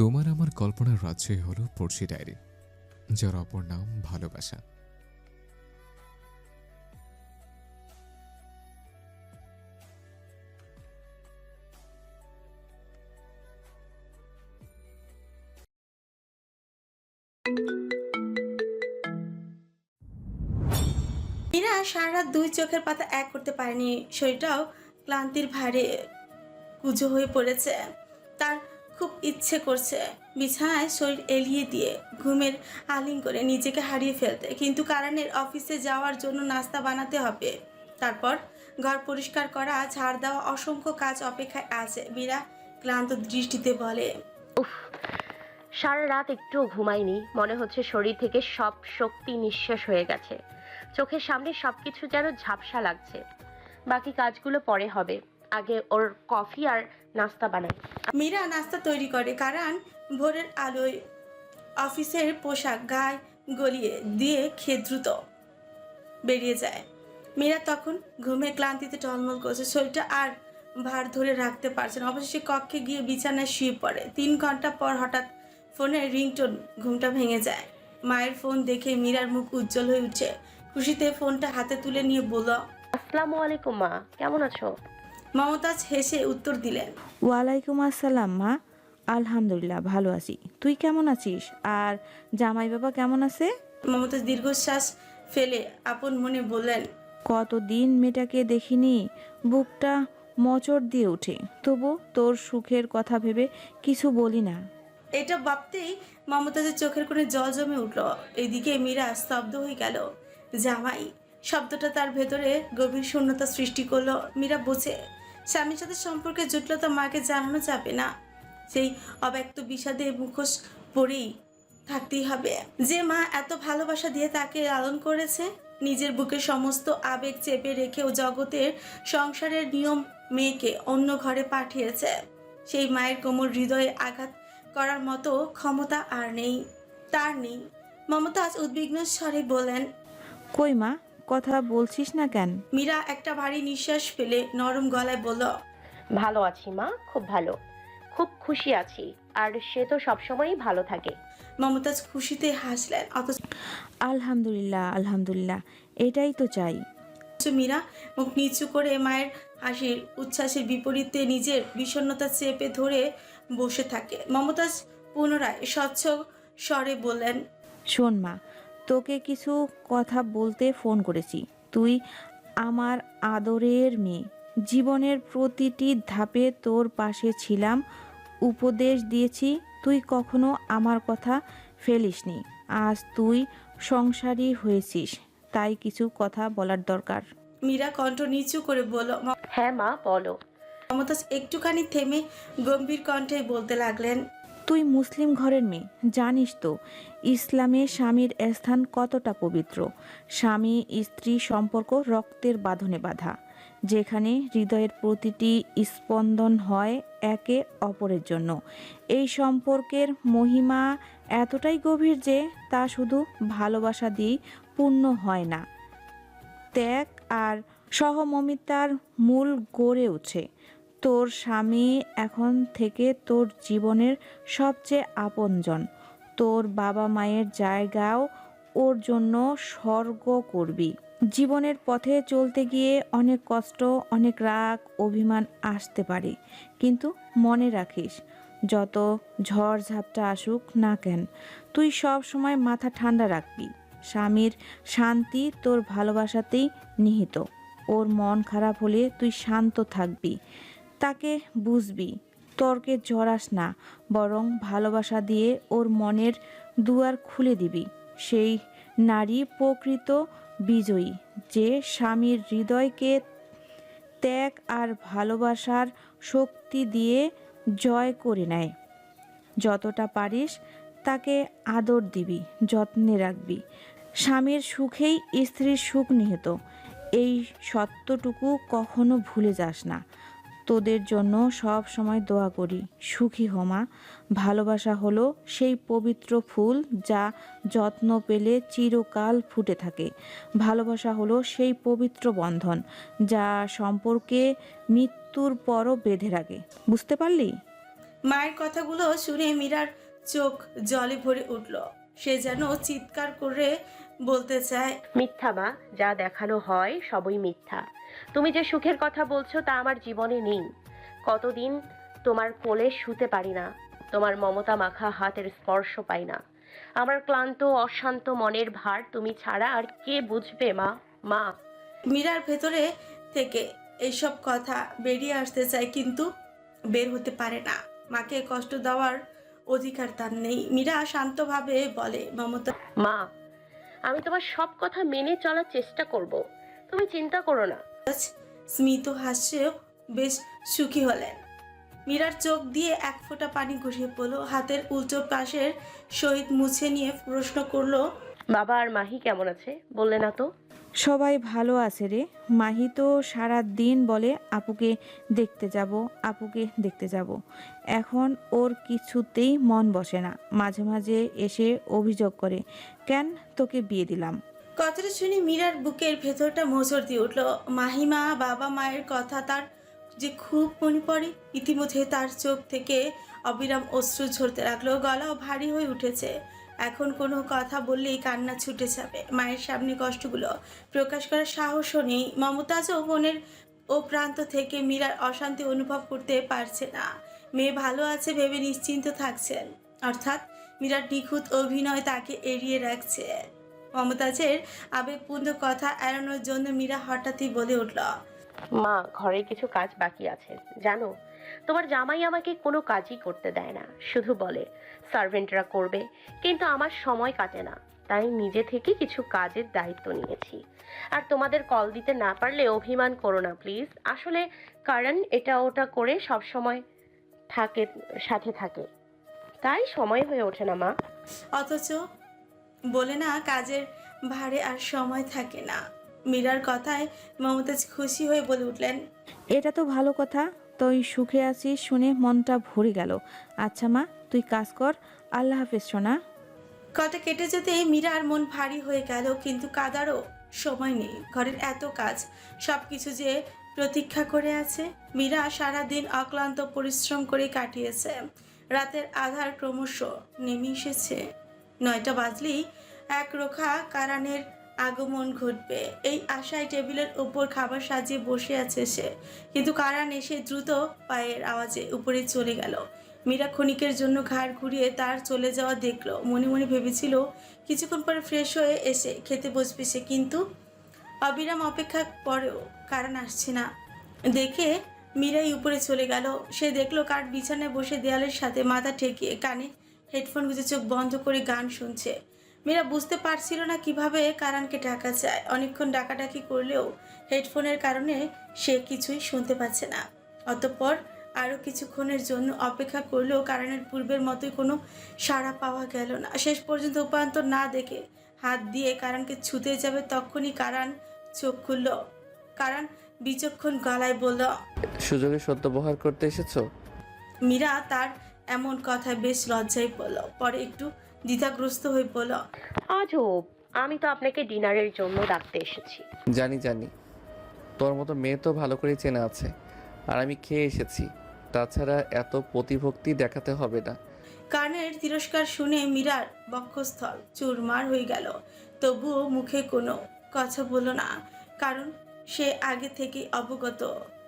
তোমার আমার কল্পনার রাজ্যই হলো পড়শি ডায়েরি, যার অপর নাম ভালোবাসা। মীরা সারা রাত দুই চোখের পাতা এক করতে পারেনি। শরীরটাও ক্লান্তির ভারে কুজো হয়ে পড়েছে। তার খুব ইচ্ছে করছে বিছানায় শরীর এলিয়ে দিয়ে ঘুমের আলিং করে নিজেকে হারিয়ে ফেলতে। কিন্তু কারণের অফিসে যাওয়ার জন্য নাস্তা বানাতে হবে। তারপর ঘর পরিষ্কার করা, ঝাড় দেওয়া অসংখ্য কাজ অপেক্ষায় আছে। মীরা ক্লান্ত দৃষ্টিতে বলে, উফ, সারা রাত একটুও ঘুমাইনি মনে হচ্ছে শরীর থেকে সব শক্তি নিঃশ্বাস হয়ে গেছে। চোখের সামনে সবকিছু যেন ঝাপসা লাগছে। বাকি কাজগুলো পরে হবে। আগে ওর কফি আর নাস্তা বানাই মীরা নাস্তা তৈরি করে কারণ ভোরের আলোয় অফিসের পোশাক গায়ে গলিয়ে দিয়ে খেয়ে দ্রুত বেরিয়ে যায়। মীরা তখন ঘুমে ক্লান্তিতে টলমল করছে শরীরটা আর ভার ধরে রাখতে পারছে না। অবশেষে কক্ষে গিয়ে বিছানায় শুয়ে পড়ে। তিন ঘণ্টা পর হঠাৎ ফোনের রিংটোন ঘুমটা ভেঙে যায়। মায়ের ফোন দেখে মীরার মুখ উজ্জ্বল হয়ে উঠছে। খুশিতে ফোনটা হাতে তুলে নিয়ে বলল আসসালামু আলাইকুম মা কেমন আছো? মমতাজ হেসে উত্তর দিলেন ওয়ালাইকুম আসসালাম মা। আলহামদুলিল্লাহ ভালো আছি। তুই কেমন আছিস? আর জামাই বাবা কেমন আছে? মমতাজ দীর্ঘশ্বাস ফেলে আপন মনে বললেন কতদিন মেয়েটাকে দেখিনি বুকটা মচড় দিয়ে ওঠে। তবু তোর সুখের কথা ভেবে কিছু বলি না। এটা ভাবতেই মমতাজের চোখের কোণে জল জমে উঠল। এদিকে মীরা স্তব্ধ হয়ে গেল। জামাই শব্দটা তার ভেতরে গভীর শূন্যতা সৃষ্টি করল। মীরা বোঝে স্বামীর সাথে সম্পর্কে জটিলতা মাকে জানানো যাবে না। সেই অব্যক্ত বিষাদে মুখোশ পরেই থাকতেই হবে। যে মা এত ভালোবাসা দিয়ে তাকে লালন করেছে, নিজের বুকে সমস্ত আবেগ চেপে রেখেও জগতের সংসারের নিয়ম মেয়েকে অন্য ঘরে পাঠিয়েছে। সেই মায়ের কোমল হৃদয়ে আঘাত করার মতো ক্ষমতা আর নেই, তার নেই। মমতাজ উদ্বিগ্ন স্বরে বলেন, কই মা? কথা বলছিস না কেন? মীরা একটা ভারী নিঃশ্বাস ফেলে নরম গলায় বলল ভালো আছি মা খুব ভালো। খুব খুশি আছি আর সে তো সবসময়ই ভালো থাকে। মমতাজ খুশিতে হাসলেন অথচ আলহামদুলিল্লাহ আলহামদুলিল্লাহ এটাই তো চাই। মীরা মুখ নিচু করে মায়ের হাসির উচ্ছ্বাসের বিপরীতে নিজের বিষণ্ণতা চেপে ধরে বসে থাকে। মমতাজ পুনরায় স্বচ্ছ স্বরে বললেন শোন মা তোকে কিছু কথা বলতে ফোন করেছি। তুই আমার আদরের মেয়ে। জীবনের প্রতিটি ধাপে তোর পাশে ছিলাম। উপদেশ দিয়েছি তুই কখনো আমার কথা ফেলিসনি। আজ তুই সংসারী হয়েছিস তাই কিছু কথা বলার দরকার। মীরা কণ্ঠ নিচু করে বলল হ্যাঁ মা বলো। মমতাজ একটুখানি থেমে গম্ভীর কণ্ঠে বলতে লাগলেন তুই মুসলিম ঘরের মেয়ে, জানিস তো ইসলামে স্বামীর স্থান কতটা পবিত্র। স্বামী, স্ত্রী সম্পর্ক রক্তের বাঁধনে বাঁধা, যেখানে হৃদয়ের প্রতিটি স্পন্দন হয় একে অপরের জন্য। এই সম্পর্কের মহিমা এতটাই গভীর যে তা শুধু ভালোবাসা দিয়েই পূর্ণ হয় না। ত্যাগ আর সহমমিতার মূল গড়ে ওঠে তোর স্বামী এখন থেকে তোর জীবনের সবচেয়ে আপনজন। তোর বাবা মায়ের জায়গাও ওর জন্য স্বর্গ করবি। জীবনের পথে চলতে গিয়ে অনেক কষ্ট, অনেক রাগ, অভিমান আসতে পারে। কিন্তু মনে রাখিস, যত ঝড় ঝাপটা আসুক না কেন, তুই সব সময় মাথা ঠান্ডা রাখবি। স্বামীর শান্তি তোর ভালোবাসাতেই নিহিত। ওর মন খারাপ হলে তুই শান্ত থাকবি। তাকে বুঝবি, তর্কে জড়াস না, বরং ভালোবাসা দিয়ে ওর মনের দুয়ার খুলে দিবি। সেই নারী প্রকৃত বিজয়ী, যে স্বামীর হৃদয়কে ত্যাগ আর ভালোবাসার শক্তি দিয়ে জয় করে নেয়। যতটা পারিস তাকে আদর দিবি, যত্নে রাখবি। স্বামীর সুখেই স্ত্রীর সুখ নিহিত, এই সত্যটুকু কখনো ভুলে যাস না। তোদের জন্য সব সময় দোয়া করি। সুখী হমা ভালোবাসা হলো সেই পবিত্র ফুল যা যত্ন পেলে চিরকাল ফুটে থাকে। ভালোবাসা হলো সেই পবিত্র বন্ধন যা সম্পর্কে মৃত্যুর পরও বেঁধে রাখে। বুঝতে পারলি? মায়ের কথাগুলো শুনে মীরার চোখ জলে ভরে উঠল। সে যেন চিৎকার করে বলতে চায়। মিথ্যা মা যা দেখানো হয় সবই মিথ্যা। তুমি যে সুখের কথা বলছো তা আমার জীবনে নেই। কতদিন তোমার কোলে শুতে পারি না তোমার মমতা মাখা হাতের স্পর্শ পাই না। আমার ক্লান্ত অশান্ত মনের ভার তুমি ছাড়া আর কে বুঝবে মা? মা। মীরার ভেতরে থেকে এইসব কথা বেরিয়ে আসতে চায় কিন্তু বের হতে পারে না। মাকে কষ্ট দেওয়ার অধিকার তার নেই। মীরা শান্তভাবে বলে মমতা মা আমি তোমার সব কথা মেনে চলার চেষ্টা করব। তুমি চিন্তা করো না। স্মিত হাসে বেশ সুখী হলেন। মীরার চোখ দিয়ে এক ফোঁটা পানি ঘুষিয়ে পড়ল হাতের উল্টো পাশের সহিত মুছে নিয়ে প্রশ্ন করল বাবা আর মাহি কেমন আছে? বললে না তো? সবাই ভালো আছে রে। মাহি তো সারা দিন বলে, আপুকে দেখতে যাব, আপুকে দেখতে যাব। এখন ওর কিছুতেই মন বসে না। মাঝে মাঝে এসে অভিযোগ করে, কেন তোকে বিয়ে দিলাম? কথাটা শুনে মীরার বুকের ভেতরটা মোচড় দিয়ে উঠল। মাহিমা বাবা মায়ের কথা তার যে খুব মনে পড়ে, ইতিমধ্যে তার চোখ থেকে অবিরাম অশ্রু ঝরতে লাগল। গলাও ভারী হয়ে উঠেছে। এখন কোনো কথা বললেই কান্না ছুটে যাবে। মায়ের সামনে কষ্টগুলো প্রকাশ করার সাহসও নেই। মমতাজও মনের ও প্রান্ত থেকে মীরার অশান্তি অনুভব করতে পারছে না। মেয়ে ভালো আছে ভেবে নিশ্চিন্ত থাকছেন। অর্থাৎ মীরার নিখুঁত অভিনয় তাকে এড়িয়ে রাখছে। মমতাজের আবেগপূর্ণ কথা এড়ানোর জন্য মীরা হঠাৎই বলে উঠল, মা, ঘরে কিছু কাজ বাকি আছে, জানো? তোমার জামাই আমাকে কোনো কাজই করতে দেয় না শুধু বলে সার্ভেন্টরা করবে কিন্তু আমার সময় কাটে না তাই নিজে থেকে কিছু কাজের দায়িত্ব নিয়েছি। আর তোমাদের কল দিতে না পারলে অভিমান করো না প্লিজ আসলে কারণ এটা ওটা করে সব সময় থাকে সাথে থাকে। তাই সময় হয়ে ওঠে না মা। অথচ বলে না কাজের ভারে আর সময় থাকে না। মীরার কথায় মমতাজ খুশি হয়ে বলে উঠলেন এটা তো ভালো কথা। তুই সুখে আছিস শুনে মনটা ভরে গেল। আচ্ছা মা, তুই কাজ কর। আল্লাহ হাফেজ, সোনা। কথা কেটে যেতে মীরার মন ভারী হয়ে গেল, কিন্তু কাদারও সময় নেই। ঘরের এত কাজ সব কিছু যে প্রতীক্ষা করে আছে, মীরা সারাদিন অক্লান্ত পরিশ্রম করে কাটিয়েছে। রাতের আধার ক্রমশ নেমে এসেছে। নয়টা বাজলেই এক রোখা কারানের আগমন ঘটবে। এই আশায় টেবিলের উপর খাবার সাজিয়ে বসে আছে সে। কিন্তু কারান এসে দ্রুত পায়ের আওয়াজে উপরে চলে গেল। মীরা ক্ষণিকের জন্য ঘাড় ঘুরিয়ে তার চলে যাওয়া দেখল। মনে মনে ভেবেছিল, কিছুক্ষণ পরে ফ্রেশ হয়ে এসে খেতে বসবে সে, কিন্তু অবিরাম অপেক্ষা পরেও কারণ আসছে না। দেখে মীরাই উপরে চলে গেল। সে দেখল কার বিছানায় বসে দেয়ালের সাথে মাথা ঠেকিয়ে কানে হেডফোন গুঁজে চোখ বন্ধ করে গান শুনছে। মীরা বুঝতে পারছিল না কীভাবে কারানকে ডাকা যায়। অনেকক্ষণ ডাকাডাকি করলেও হেডফোনের কারণে সে কিছুই শুনতে পাচ্ছে না। অতঃপর আরও কিছুক্ষণের জন্য অপেক্ষা করলেও কারণের পূর্বের মতোই কোনো সাড়া পাওয়া গেল না। শেষ পর্যন্ত উপান্তর না দেখে হাত দিয়ে কারণকে ছুতে যাবে তখনই কারণ চোখ খুলল। কারণ বিচক্ষণ গলায় বলল সুযোগে সদ্ব্যবহার করতে এসেছ? মীরা তার এমন কথায় বেশ লজ্জায় পড়ল। পরে একটু দ্বিধাগ্রস্ত হয়ে বলল আজও আমি তো আপনাকে ডিনারের জন্য ডাকতে এসেছি। জানি জানি। তোর মতো মেয়ে তো ভালো করে চেনা আছে। আর আমি খেয়ে এসেছি। তাছাড়া এত প্রতিভক্তি দেখাতে হবে না। কানের তিরস্কার শুনে মীরার বক্ষস্থল চুরমার হয়ে গেল। তবুও মুখে কোনো কথা বলল না কারণ সে আগে থেকে অবগত।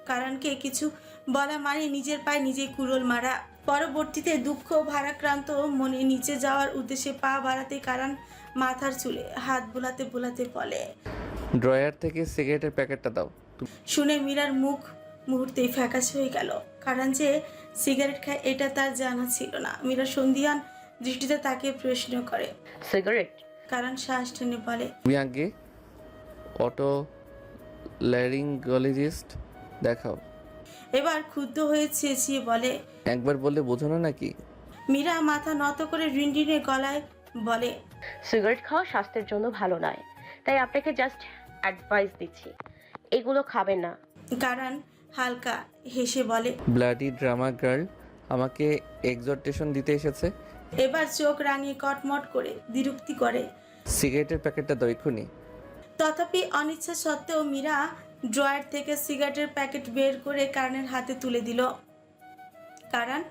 কারণকে কিছু বলা মানে নিজের পায়ে নিজেই কুড়োল মারা পরবর্তীতে দুঃখ ভারাক্রান্ত মনে নিচে যাওয়ার উদ্দেশ্যে পা বাড়াতে কারণ মাথার চুলে হাত বোলাতে বোলাতে বলে। ড্রয়ার থেকে সিগারেটের প্যাকেটটা দাও। শুনে মীরার মুখ মুহূর্তেই ফ্যাকাশ হয়ে গেল। কারণ যে সিগারেট খায় এটা তার জানা ছিল না। মীরা সন্ধিয়ান দৃষ্টিতে তাকে প্রশ্ন করে। সিগারেট? কারণ শ্বাস টেনে বলে তুমি আগে অটো ল্যারিঙ্গোলজিস্ট দেখাও। এবার ক্ষুব্ধ হয়ে চেঁচিয়ে বলে একবার বললে বোঝো না নাকি? মীরা মাথা নত করে রিনরিনে গলায় বলে সিগারেট খাওয়া স্বাস্থ্যের জন্য ভালো নয় তাই আপনাকে জাস্ট অ্যাডভাইস দিচ্ছি এগুলো খাবেন না। কারণ হালকা হেসে বলে ব্লাডি ড্রামা গার্ল আমাকে এক্সর্টেশন দিতে এসেছে? এবার চোখ রাঙিয়ে কটমট করে বিরক্তি করে। সিগারেটের প্যাকেটটা দাও এক্ষুনি। তথাপি অনিচ্ছা সত্ত্বেও মীরা ড্রয়ার থেকে সিগারেটের প্যাকেট বের করে কারণের হাতে তুলে দিল। কারণ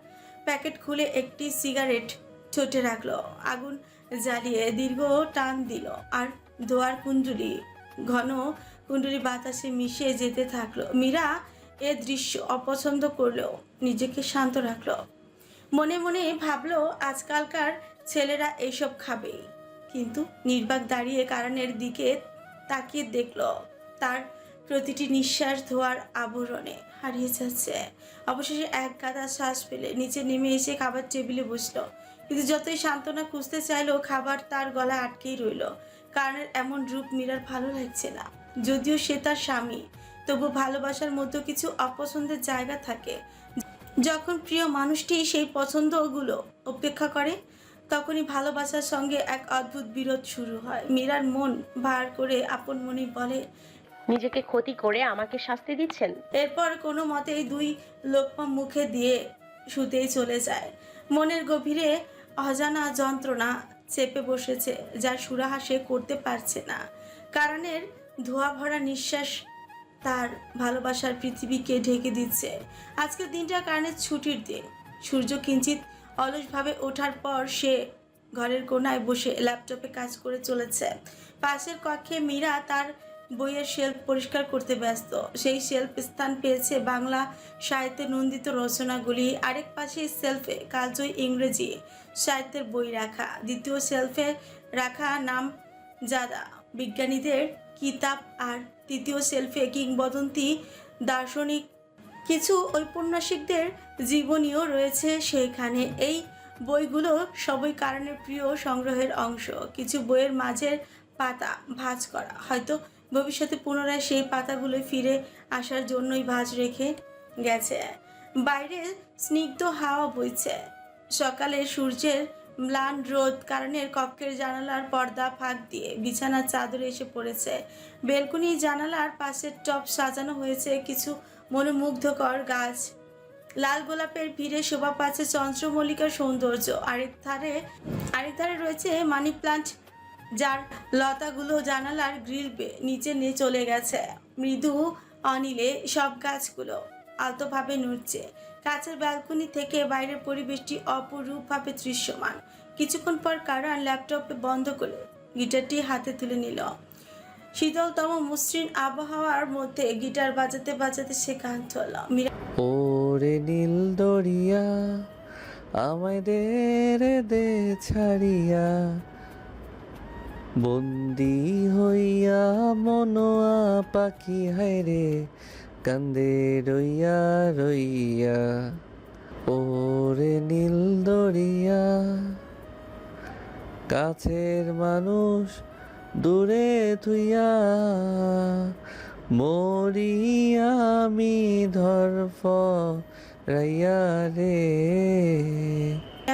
প্যাকেট খুলে একটি সিগারেট ছোটে রাখল। আগুন জ্বালিয়ে দীর্ঘ টান দিল। আর ধোয়ার কুণ্ডলি, ঘন কুণ্ডলি বাতাসে মিশে যেতে থাকল। মীরা এ দৃশ্য অপছন্দ করলেও নিজেকে শান্ত রাখল। মনে মনে ভাবলো, আজকালকার ছেলেরা এইসব খাবে। কিন্তু নির্বাক দাঁড়িয়ে কারণের দিকে তাকিয়ে দেখল, তার প্রতিটি নিঃশ্বাস ধোয়ার আবরণে হারিয়ে যাচ্ছে। অবশেষে এক গাদা শ্বাস ফেলে নিচে নেমে এসে খাবার টেবিলে বসল। কিন্তু যতই সান্ত্বনা খুঁজতে চাইলো, খাবার তার গলায় আটকেই রইল। কারণের এমন রূপ মীরার ভালো লাগছে না। যদিও সে তার স্বামী, তবু ভালোবাসার মধ্যে কিছু অপছন্দের জায়গা থাকে। যখন প্রিয় মানুষটি সেই পছন্দগুলো উপেক্ষা করে, তখনই ভালোবাসার সঙ্গে এক অদ্ভুত বিরোধ শুরু হয়। মীরার মন ভার করে আপন মনে বলে নিজেকে ক্ষতি করে আমাকে শাস্তি দিচ্ছেন? এরপর কোনো মতেই দুই লোকমা মুখে দিয়ে শুতেই চলে যায়। মনের গভীরে অজানা যন্ত্রণা চেপে বসেছে, যার সুরাহা সে করতে পারছে না। কারণের ধোয়া ভরা নিঃশ্বাস তার ভালোবাসার পৃথিবীকে ঢেকে দিচ্ছে। আজকের দিনটা কারণের ছুটির দিন। সূর্য কিঞ্চিত অলসভাবে ওঠার পর সে ঘরের কোনায় বসে ল্যাপটপে কাজ করে চলেছে। পাশের কক্ষে মীরা তার বইয়ের শেলফ পরিষ্কার করতে ব্যস্ত। সেই শেলফ স্থান পেয়েছে বাংলা সাহিত্যে নন্দিত রচনাগুলি। আরেক পাশে সেলফে কালজয়ী ইংরেজি সাহিত্যের বই রাখা। দ্বিতীয় সেলফে রাখা নাম জাদা। বিজ্ঞানীদের কিতাব আর তৃতীয় সেলফে কিংবদন্তি দার্শনিক। কিছু ঔপন্যাসিকদের জীবনীও রয়েছে সেইখানে। এই বইগুলো সবই কারণের প্রিয় সংগ্রহের অংশ। কিছু বইয়ের মাঝের পাতা ভাঁজ করা। হয়তো ভবিষ্যতে পুনরায় সেই পাতাগুলো ফিরে আসার জন্যই ভাঁজ রেখে গেছে। বাইরে স্নিগ্ধ হাওয়া বইছে। সকালে সূর্যের ম্লান রোদ কারণের কক্ষের জানালার পর্দা ফাঁক দিয়ে বিছানার চাদরে এসে পড়েছে। বেলকুনি জানালার পাশের টপ সাজানো হয়েছে কিছু মনোমুগ্ধকর গাছ। লাল গোলাপের ভিড়ে শোভা পাচ্ছে চন্দ্রমল্লিকার সৌন্দর্য। আরেক ধারে আরেক ধারে রয়েছে মানি প্লান্ট যার লতাগুলো জানালার গ্রিল নিচে নিয়ে চলে গেছে। মৃদু অনিলে সব গাছগুলো আলতোভাবে নড়ছে। কাছের ব্যালকনি থেকে বাইরের পরিবেশটি অপরূপভাবে দৃশ্যমান। কিছুক্ষণ পর কারণ ল্যাপটপে বন্ধ করে গিটারটি হাতে তুলে নিল। শীতলতম মসৃণ আবহাওয়ার মধ্যে গিটার বাজাতে বাজাতে সে গান মীরা ওরে নীল দরিয়া, আমায় দে দে ছাড়িয়া বন্দি হইয়া মনোয়া পাখি হায় রে কান্দে রইয়া রইয়া। ওরে নীল দরিয়া, কাছের মানুষ দূরে থুইয়া মরি আমি ধরফ রাইয়া রে।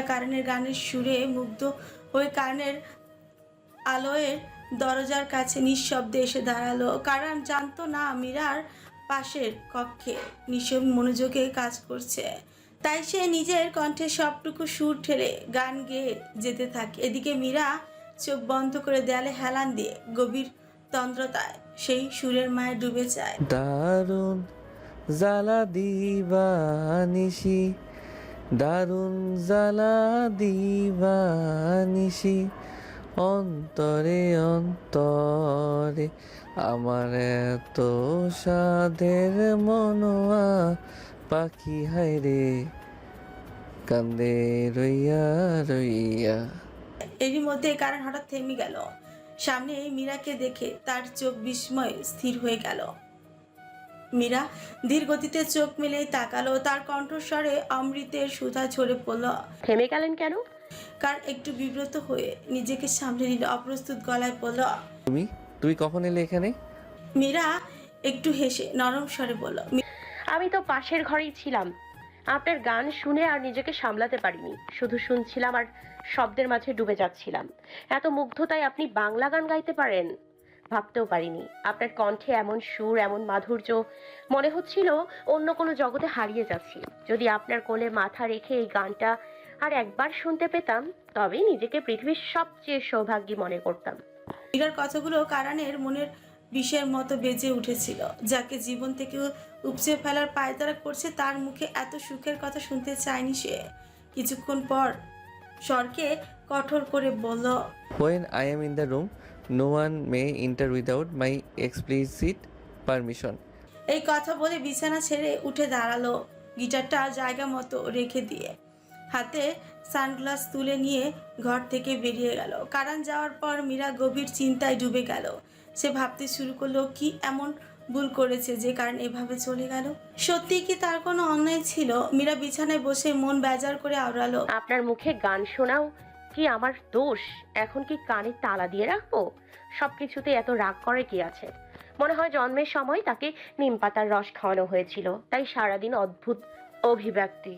কারণের গানের সুরে মুগ্ধ হয়ে কারণের আলোয়ের দরজার কাছে নিঃশব্দে এসে দাঁড়াল। কারণ জানতো না মীরার পাশের কক্ষে নিঃসব মনোযোগে কাজ করছে। তাই সে নিজের কণ্ঠে সবটুকু সুর ঠেলে গান গেয়ে যেতে থাকে। এদিকে মীরা চোখ বন্ধ করে দেয়ালে হেলান দিয়ে গভীর তন্দ্রতায় সেই সুরের মায়ে ডুবে যায়। দারুণ জ্বালা দিবানিসি দারুণ জ্বালা দিবানিসি অন্তরে অন্তরে আমার এত সাধের মনোয়া পাখি হায় রে কান্দে রইয়া রইয়া। এরই মধ্যে কারণ হঠাৎ থেমে গেল? সামনে এই মীরাকে দেখে তার চোখ বিস্ময়ে স্থির হয়ে গেল। মীরা ধীর গতিতে চোখ মেলেই তাকালো তার কণ্ঠস্বরে অমৃতের সুধা ঝরে পড়ল। থেমে গেলেন কেন? কার একটু বিব্রত হয়ে নিজেকে সামলে নিল অপ্রস্তুত গলায় পড়ল তুমি? তুমি কখন এলে এখানে? মীরা একটু হেসে নরম স্বরে বলল আমি তো পাশের ঘরেই ছিলাম। আপনার গান শুনে আর নিজেকে সামলাতে পারিনি। শুধু শুনছিলাম আর শব্দের মাঝে ডুবে যাচ্ছিলাম। এত মুগ্ধতায় আপনি বাংলা গান গাইতে পারেন? ভাবতেও পারিনি। আপনার কণ্ঠে এমন সুর এমন মাধুর্য মনে হচ্ছিল অন্য কোনো জগতে হারিয়ে যাচ্ছি। যদি আপনার কোলে মাথা রেখে এই গানটা আর একবার শুনতে পেতাম তবেই নিজেকে পৃথিবীর সবচেয়ে সৌভাগ্যী মনে করতাম। মীরার কথাগুলো কারানের মনের বিষের মতো বেজে উঠেছিল যাকে জীবন থেকে উপচে ফেলার পায়তারা করছে তার মুখে এত সুখের কথা শুনতে চায়নি সে। কিছুক্ষণ পর স্বরকে কঠোর করে বলল When I am in the room, no one may enter without my explicit permission এই কথা বলে বিছানা ছেড়ে উঠে দাঁড়াল গিটারটা জায়গা মতো রেখে দিয়ে। হাতে সানগ্লাস তুলে নিয়ে ঘর থেকে বেরিয়ে গেল। কারণ যাওয়ার পর মীরা গভীর চিন্তায় ডুবে গেল। সে ভাবতে শুরু করল, কি এমন ভুল করেছে যে কারণ এভাবে চলে গেল? সত্যি কি তার কোনো অন্যায় ছিল? মীরা বিছানায় বসে মন বেজার করে আওড়ালো, আপনার মুখে গান শোনাও, কি আমার দোষ? এখন কি কানে তালা দিয়ে রাখব? সব কিছুতে এত রাগ করে কি আছে? মনে হয় জন্মের সময় তাকে নিম পাতার রস খাওয়ানো হয়েছিল, তাই সারাদিন অদ্ভুত অভিব্যক্তি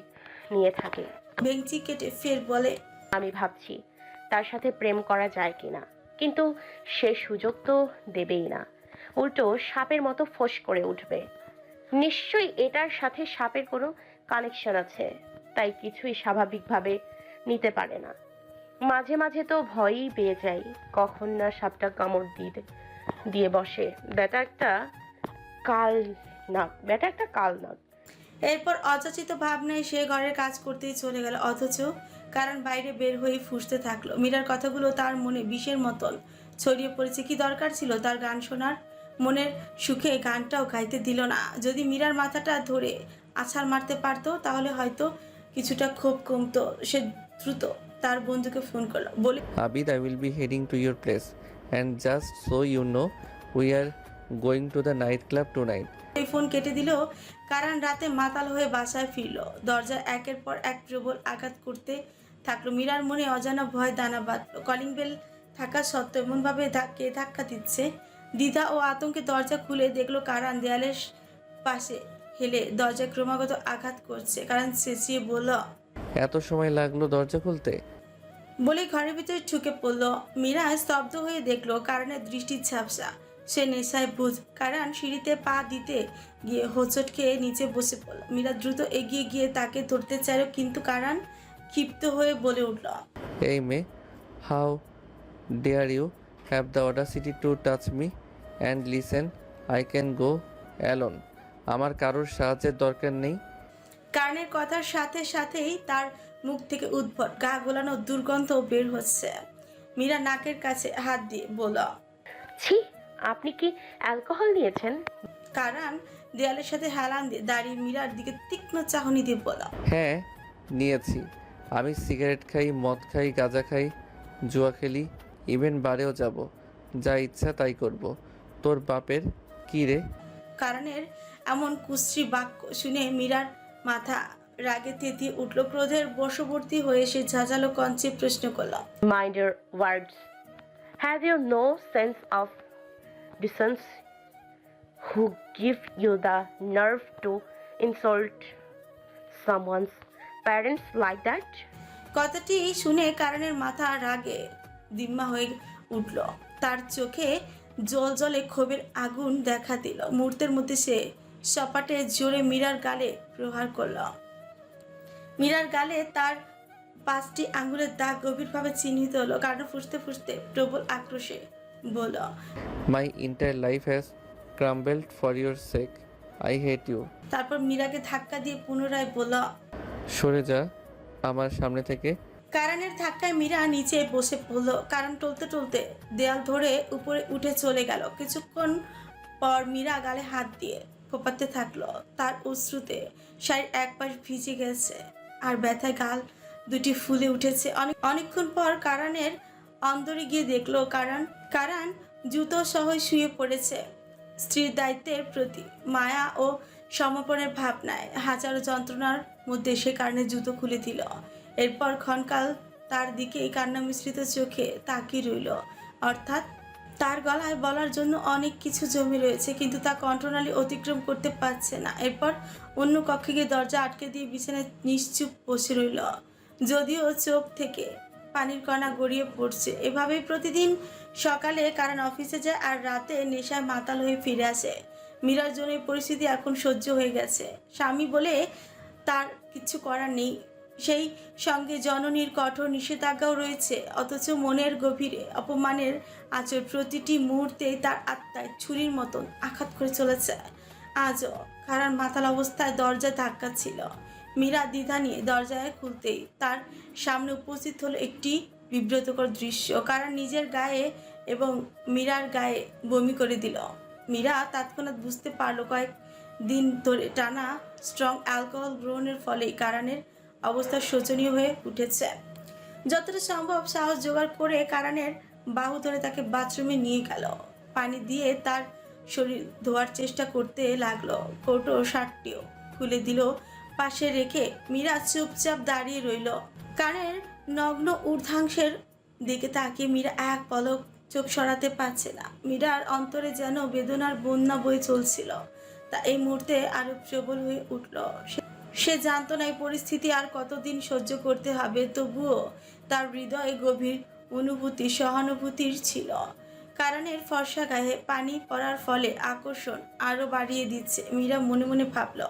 নিয়ে থাকে। বেঞ্চি কেটে ফের বলে, আমি ভাবছি তার সাথে প্রেম করা যায় কিনা। কিন্তু সে সুযোগ তো দেবেই না। উল্টো সাপের মতো ফোঁস করে উঠবে। নিশ্চয়ই এটার সাথে সাপের কোনো কানেকশন আছে, তাই কিছুই স্বাভাবিকভাবে নিতে পারে না। মাঝে মাঝে তো ভয়ই পেয়ে যাই, কখন না সাপটা কামড় দিয়ে দিয়ে বসে। বেটা একটা কাল না বেটা একটা কাল না এরপর অযাচিত ভাবনায় সে ঘরের কাজ করতেই চলে গেল অথচ কারণ বাইরে বের হয়ে ফুসতে থাকল। মীরার কথাগুলো তার মনে বিষের মতন ছড়িয়ে পড়েছে। কি দরকার ছিল তার গান শোনার? মনের সুখে গানটাও গাইতে দিল না। যদি মীরার মাথাটা ধরে আছাড় মারতে পারতো তাহলে হয়তো কিছুটা ক্ষোভ কমতো। সে দ্রুত তার বন্ধুকে ফোন করল বলে Abid, be heading to heading place your just so you know we know, we to the night club tonight এই ফোন কেটে দিল কারণ রাতে মাতাল হয়ে বাসায় ফিরল। দরজা একের পর এক প্রবল আঘাত করতে থাকল। মীরার মনে অজানা ভয় দানা বাঁধল। কলিং বেল থাকা সত্ত্বেও এমনভাবে কে ধাক্কা দিচ্ছে? দ্বিধা ও আতঙ্কে দরজা খুলে দেখল কারান দেয়ালের পাশে হেলে দরজা ক্রমাগত আঘাত করছে। কারণ চেঁচিয়ে বলল এত সময় লাগল দরজা খুলতে? বলে ঘরের ভিতরে ঢুকে পড়ল। মীরা স্তব্ধ হয়ে দেখল কারণের দৃষ্টির ঝাপসা। সে নেশায় বুঝ কারণ সিঁড়িতে পা দিতে গিয়ে হোঁচট খেয়ে নিচে বসে পড়ল। মীরা দ্রুত এগিয়ে গিয়ে তাকে ধরতে চাইল কিন্তু কারণ ক্ষিপ্ত হয়ে বলে উঠল Hey May, how dare you have the audacity to touch me and listen I can go alone. আমার কারোর সাহায্যের দরকার নেই। কারণের কথার সাথে সাথেই তার মুখ থেকে উদ্ভট গা গোলানো দুর্গন্ধ বের হচ্ছে। মীরা নাকের কাছে হাত দিয়ে বলল ছি আপনি কি অ্যালকোহল নিয়েছেন? কারণ দেয়ালের সাথে হেলান দিয়ে দাঁড়িয়ে মীরার দিকে তীক্ষ্ণ চাহনি দিয়ে বলা। হ্যাঁ নিয়েছি। আমি সিগারেট খাই মদ খাই গাঁজা খাই জুয়া খেলি ইভেন বারেও যাব। যা ইচ্ছা তাই করব। তোর বাপের কি রে? কারণের এমন কুশ্রী বাক্য শুনে মীরার মাথা রাগে তেতিয়ে উঠল ক্রোধের বশবর্তী হয়ে সে ঝাঁঝালো কঞ্চে প্রশ্ন করল। Your words. Have you no sense of decency? Who give you the nerve to insult someone's parents like that? কথাটি শুনে কারণের মাথা রাগে দিম্মা হয়ে উঠল তার চোখে জল জলে ক্ষোভের আগুন দেখা দিল মুহূর্তের মধ্যে সে সপাটে জোরে মীরার গালে প্রহার করল মীরার গালে তার পাঁচটি আঙ্গুলের দাগ গভীরভাবে চিহ্নিত হলো কারণ ফুসতে ফুসতে প্রবল আক্রোশে বলল my entire life has crumbled for your sake I hate you তারপর মীরাকে ধাক্কা দিয়ে পুনরায় বলল সরে যা আমার সামনে থেকে। কারণের ধাক্কায় মীরা নিচে বসে পড়ল। কারণ টলতে টলতে দেয়াল ধরে উপরে উঠে চলে গেল। কিছুক্ষণ পর মীরা গালে হাত দিয়ে ফোপাতে থাকল। তার অশ্রুতে শাড়ির এক পাশ ভিজে গেছে আর ব্যথায় গাল দুটি ফুলে উঠেছে। অনেক অনেকক্ষণ পর কারণের অন্দরে গিয়ে দেখল কারণ কারণ জুতো সহ শুয়ে পড়েছে। স্ত্রীর দায়িত্বের প্রতি মায়া ও সমর্পণের ভাবনায় হাজারো যন্ত্রণার মধ্যে সে কারণে জুতো খুলে দিল। এরপর ক্ষণকাল তার দিকে কান্না মিশ্রিত চোখে তাকিয়ে রইল। অর্থাৎ তার গলায় বলার জন্য অনেক কিছু জমি রয়েছে, কিন্তু তা কণ্ঠনালী অতিক্রম করতে পারছে না। এরপর অন্য কক্ষে গিয়ে দরজা আটকে দিয়ে বিছানায় নিশ্চুপ বসে রইল। যদিও চোখ থেকে পানির কণা গড়িয়ে পড়ছে। এভাবেই প্রতিদিন সকালে কারণ অফিসে যায় আর রাতে নেশায় মাতাল হয়ে ফিরে আসে। মীরার জন্য পরিস্থিতি এখন সহ্য হয়ে গেছে। স্বামী বলে, তার কিছু করার নেই। সেই সঙ্গে জননীর কঠোর নিষেধাজ্ঞাও রয়েছে, অথচ মনের গভীরে অপমানের আচর প্রতিটি মুহূর্তেই তার আত্মায় ছুরির মতন আঘাত করে চলেছে। আজও কারণ মাতাল অবস্থায় দরজা ধাক্কা ছিল। মীরা দ্বিধা নিয়ে দরজায় খুলতেই তার সামনে উপস্থিত হলো একটি বিব্রতকর দৃশ্য। কারণ নিজের গায়ে এবং মীরার গায়ে বমি করে দিল। মীরা তৎক্ষণাৎ বুঝতে পারল কয়েক দিন ধরে টানা স্ট্রং অ্যালকোহল গ্রহণের ফলেই কারণের অবস্থা শোচনীয় হয়ে উঠেছে। যতটা সম্ভব সাহস জোগাড় করে কারণের বাহু ধরে তাকে বাথরুমে নিয়ে গেল। পানি দিয়ে তার শরীর ধোয়ার চেষ্টা করতে লাগল। কোটো শার্টটিও খুলে দিল পাশে রেখে মীরা চুপচাপ দাঁড়িয়ে রইল। কানের নগ্ন ঊর্ধ্বাংশের দিকে তাকিয়ে মীরা এক পলক চোখ সরাতে পারছে না। মীরার অন্তরে যেন বেদনার বন্যা বয়ে চলছিল। তা এই মুহূর্তে আরও প্রবল হয়ে উঠল। সে- জানতো না এই পরিস্থিতি আর কতদিন সহ্য করতে হবে, তবুও তার হৃদয়ে গভীর অনুভূতি, সহানুভূতির ছিল। কারণের ফর্সা গায়ে পানি পড়ার ফলে আকর্ষণ আরও বাড়িয়ে দিচ্ছে। মীরা মনে মনে ভাবল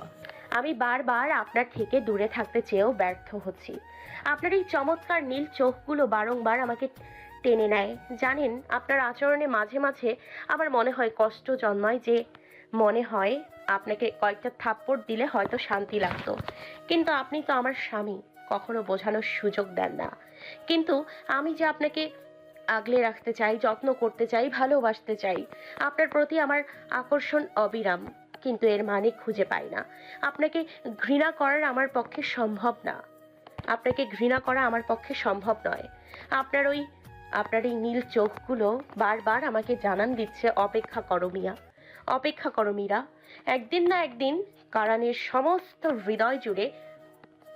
আমি বারবার আপনার থেকে দূরে থাকতে চেয়েও ব্যর্থ হচ্ছি। আপনার এই চমৎকার নীল চোখগুলো বারংবার আমাকে টেনে নেয়। জানেন, আপনার আচরণে মাঝে মাঝে আমার মনে হয় কষ্ট জন্মায় যে মনে হয় আপনাকে কয়েকটা থাপ্পড় দিলে হয়তো শান্তি লাগতো। কিন্তু আপনি তো আমার স্বামী, কখনো বোঝানোর সুযোগ দেন না। কিন্তু আমি যে আপনাকে আগলে রাখতে চাই, যত্ন করতে চাই, ভালোবাসতে চাই, আপনার প্রতি আমার আকর্ষণ অবিরাম। কিন্তু এর মানে খুঁজে পাই না। আপনাকে ঘৃণা করার আমার পক্ষে সম্ভব না। আপনাকে ঘৃণা করা আমার পক্ষে সম্ভব নয়। আপনার ওই, আপনার এই নীল চোখগুলো বারবার আমাকে জানান দিচ্ছে, অপেক্ষা করো মিয়া, অপেক্ষা করো মীরা। একদিন না একদিন কারানের সমস্ত হৃদয় জুড়ে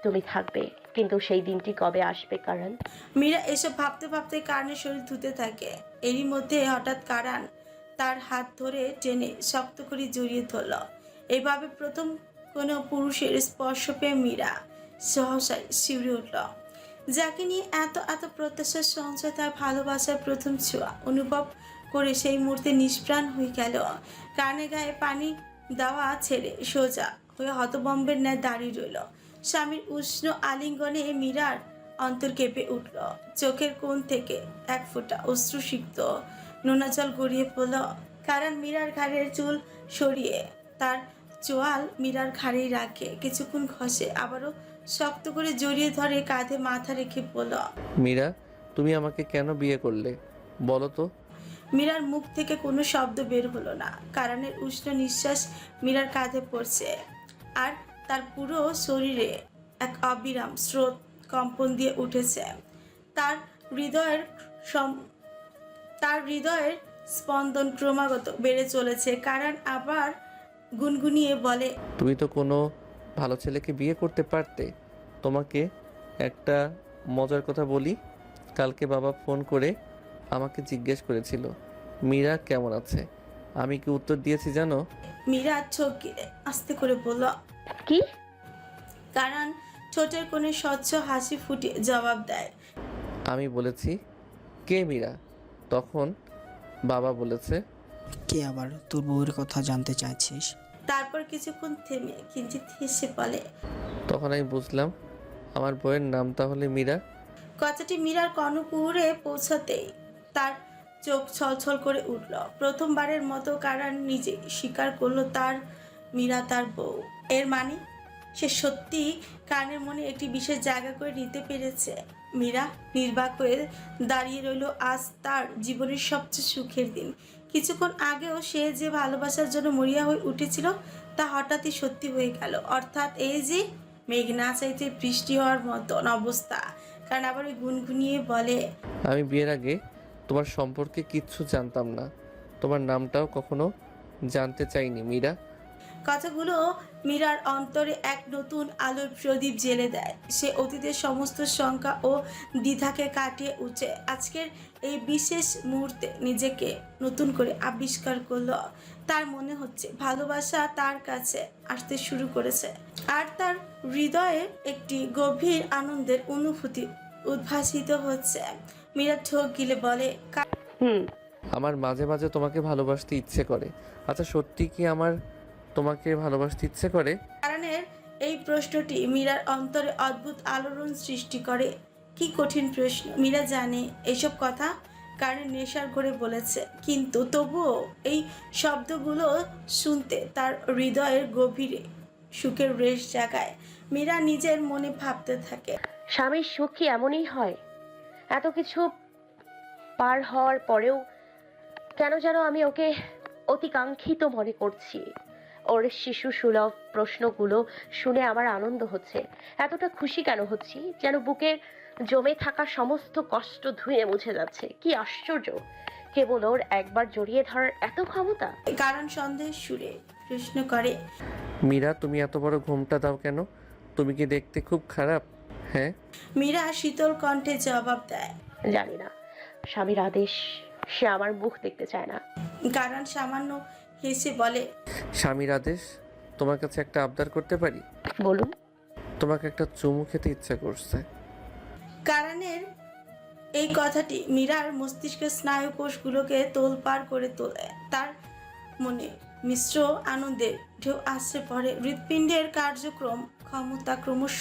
তুমি থাকবে। কিন্তু সেই দিনটি কবে আসবে কারণ মীরা এসব ভাবতে ভাবতে কারণের শরীর ধুতে থাকে। এরই মধ্যে হঠাৎ কারান তার হাত ধরে টেনে শক্ত করে জড়িয়ে ধরল। এইভাবে প্রথম কোনো পুরুষের স্পর্শ পেয়ে মীরা সহসায় শিউরে উঠল। যাকে নিয়ে এত এত প্রত্যাশার সঞ্চয় তার ভালোবাসার প্রথম ছোঁয়া অনুভব করে সেই মুহূর্তে নিষ্প্রাণ হয়ে গেল। কানে গায়ে পানি দেওয়া ছেড়ে সোজা হয়ে হতবম্বের ন্যায় দাঁড়িয়ে রইল। স্বামীর উষ্ণ আলিঙ্গনে মীরার অন্তর কেঁপে উঠল। চোখের কোণ থেকে এক ফোঁটা অশ্রুসিক্ত নোনা জল গড়িয়ে পড়ল। কারণ মীরার ঘাড়ের চুল সরিয়ে তার চোয়াল মীরার ঘাড়েই রাখে। কিছুক্ষণ ঘষে আবারও শক্ত করে জড়িয়ে ধরে কাঁধে মাথা রেখে বলল মীরা তুমি আমাকে কেন বিয়ে করলে? বলো তো। মীরার মুখ থেকে কোনো শব্দ বের হলো না। কারণের উষ্ণ নিঃশ্বাস মীরার কাঁধে পড়ছে। আর তার পুরো শরীরে এক অবিরাম স্রোত কম্পন দিয়ে উঠেছে। তার হৃদয়ের সম- তার হৃদয়ের স্পন্দন ক্রমাগত বেড়ে চলেছে। কারণ আবার গুনগুনিয়ে বলে তুমি তো কোনো ভালো ছেলেকে বিয়ে করতে পারতে। তোমাকে একটা মজার কথা বলি। কালকে বাবা ফোন করে আমাকে জিজ্ঞেস করেছিল মীরা কেমন আছে? আমি কি উত্তর দিয়েছি জানো? মীরা চোখ আস্তে করে বলল কি? কারণ ঠোঁটের কোণে স্বচ্ছ হাসি ফুটিয়ে জবাব দেয়। আমি বলেছি কে মীরা? তখন বাবা বলেছে কে আবার তোর বউয়ের কথা জানতে চাইছিস? তারপর কিছুক্ষণ থেমে কিঞ্চিত হেসে বলে তখন আমি বুঝলাম আমার বউয়ের নাম তাহলে মীরা। কথাটি মীরার কর্ণকুহুরে পৌঁছাতেই তার চোখ ছলছল করে উঠল। প্রথমবারের মতো কারান নিজে স্বীকার করল তার মীরা তার বউ। এর মানে সে সত্যি কানের মনে একটি বিশেষ জায়গা করে নিতে পেরেছে। মীরা নির্বাক হয়ে দাঁড়িয়ে রইল আজ তার জীবনের সবচেয়ে সুখের দিন। কিছুক্ষণ আগেও সে যে ভালোবাসার জন্য মরিয়া হয়ে উঠেছিল, তা হঠাৎই সত্যি হয়ে গেল। অর্থাৎ এই যে মেঘ না চাইতে বৃষ্টি হওয়ার মতন অবস্থা। কারণ আবার ওই গুনগুনিয়ে বলে, আমি বিয়ের আগে তোমার সম্পর্কে কিচ্ছু জানতাম না। তোমার নামটাও কখনো জানতে চাইনি, মীরা। কথাগুলো মীরার অন্তরে এক নতুন আলোর প্রদীপ জেলে দেয়। সে অতীতের সমস্ত শঙ্কা ও দ্বিধাকে কাটিয়ে উঠে। আজকের এই বিশেষ মুহূর্তে নিজেকে নতুন করে আবিষ্কার করল তার মনে হচ্ছে ভালোবাসা তার কাছে আসতে শুরু করেছে। আর তার হৃদয়ে একটি গভীর আনন্দের অনুভূতি উদ্ভাসিত হচ্ছে। মীরা ঠোক গিলে বলে হুম। আমার মাঝে মাঝে তোমাকে ভালোবাসতে ইচ্ছে করে। আচ্ছা সত্যি কি আমার তোমাকে ভালোবাসতে ইচ্ছে করে? কারণের এই প্রশ্নটি মীরার অন্তরে অদ্ভুত আলোড়ন সৃষ্টি করে। কি কঠিন প্রশ্ন। মীরা জানে এসব কথা কারণ নেশার ঘরে বলেছে। কিন্তু তবুও এই শব্দগুলো শুনতে তার হৃদয়ের গভীরে সুখের রেশ জাগায়। মীরা নিজের মনে ভাবতে থাকে। স্বামীর সুখ কি এমনই হয়। এত কিছু পার হওয়ার পরেও কেন যেন আমি ওকে অতিকাঙ্ক্ষিত মনে করছি। ওর শিশু সুলভ প্রশ্নগুলো শুনে আমার আনন্দ হচ্ছে। এতটা খুশি কেন হচ্ছি? যেন বুকে জমে থাকা সমস্ত কষ্ট ধুয়ে মুছে যাচ্ছে। কি আশ্চর্য! কেবল ওর একবার জড়িয়ে ধরার এত ক্ষমতা? কারণ সন্দেহের সুরে প্রশ্ন করে মীরা তুমি এত বড় ঘুমটা দাও কেন? তুমি কি দেখতে খুব খারাপ? হ্যাঁ? মীরা শীতল কণ্ঠে জবাব দেয় জানি না। স্বামীর আদেশ সে আমার মুখ দেখতে চায় না। কারণ সামান্য হেসে বলে স্বামীর আদেশ তোমার কাছে একটা আবদার করতে পারি? বলুন। তোমাকে একটা চুমু খেতে ইচ্ছা করছে। কারণের এই কথাটি মীরার মস্তিষ্কের স্নায়ু কোষগুলোকে তোলপাড় করে তোলে। তার মনে মিশ্র আনন্দের ঢেউ আসছে পরে হৃৎপিণ্ডের কার্যক্রম ক্ষমতা ক্রমশ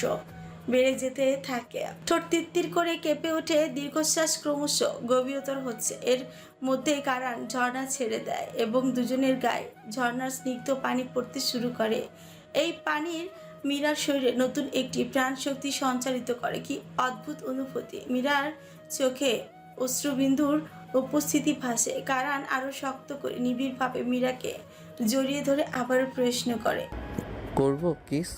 বেড়ে যেতে থাকে। ঠোঁট তিত্তির করে কেঁপে ওঠে দীর্ঘশ্বাস ক্রমশ। গভীরতর হচ্ছে। এর মধ্যে কারণ ঝর্ণা ছেড়ে দেয় এবং দুজনের গায়ে ঝর্ণার স্নিগ্ধ পানি পড়তে শুরু করে। এই পানির মীরার শরীরে নতুন একটি প্রাণ শক্তি সঞ্চারিত করে। কি অদ্ভুত অনুভূতি। মীরার চোখে অশ্রুবিন্দুর উপস্থিতি ভাসে। কারণ আরও শক্ত করে নিবিড়ভাবে মীরাকে জড়িয়ে ধরে আবারও প্রশ্ন করে। করব, কিস?